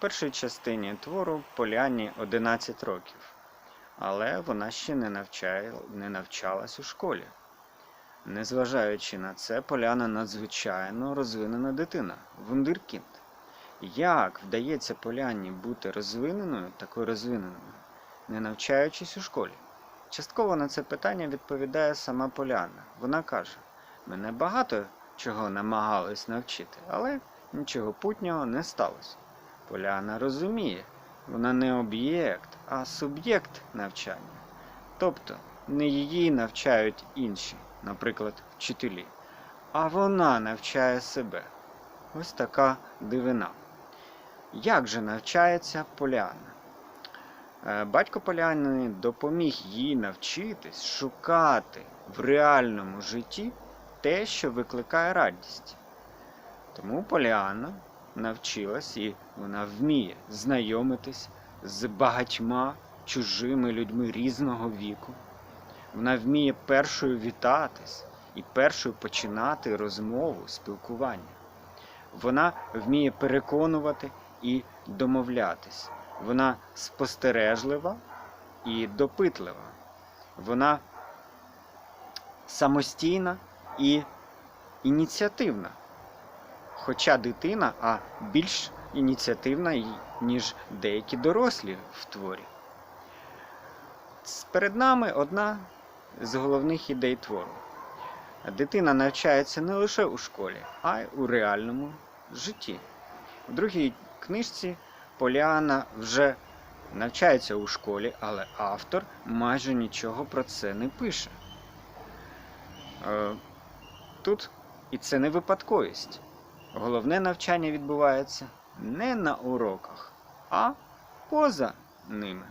першій частині твору Поляні 11 років, але вона ще не, навчає, не навчалась у школі. Незважаючи на це, Поляна надзвичайно розвинена дитина, вундеркінд. Як вдається Поляні бути розвиненою, такою розвиненою, не навчаючись у школі? Частково на це питання відповідає сама Поляна. Вона каже: мене багато чого намагались навчити, але нічого путнього не сталося. Поляна розуміє, вона не об'єкт, а суб'єкт навчання. Тобто не її навчають інші, наприклад, вчителі, а вона навчає себе. Ось така дивина. Як же навчається Поляна? Е, Батько Поляни допоміг їй навчитись шукати в реальному житті те, що викликає радість. Тому Поліанна навчилась і вона вміє знайомитись з багатьма чужими людьми різного віку. Вона вміє першою вітатись і першою починати розмову, спілкування. Вона вміє переконувати і домовлятись. Вона спостережлива і допитлива. Вона самостійна і ініціативна. Хоча дитина, а більш ініціативна, ніж деякі дорослі в творі. Перед нами одна з головних ідей твору. Дитина навчається не лише у школі, а й у реальному житті. У другій книжці Поліана вже навчається у школі, але автор майже нічого про це не пише. Е, Тут і це не випадковість. Головне навчання відбувається не на уроках, а поза ними.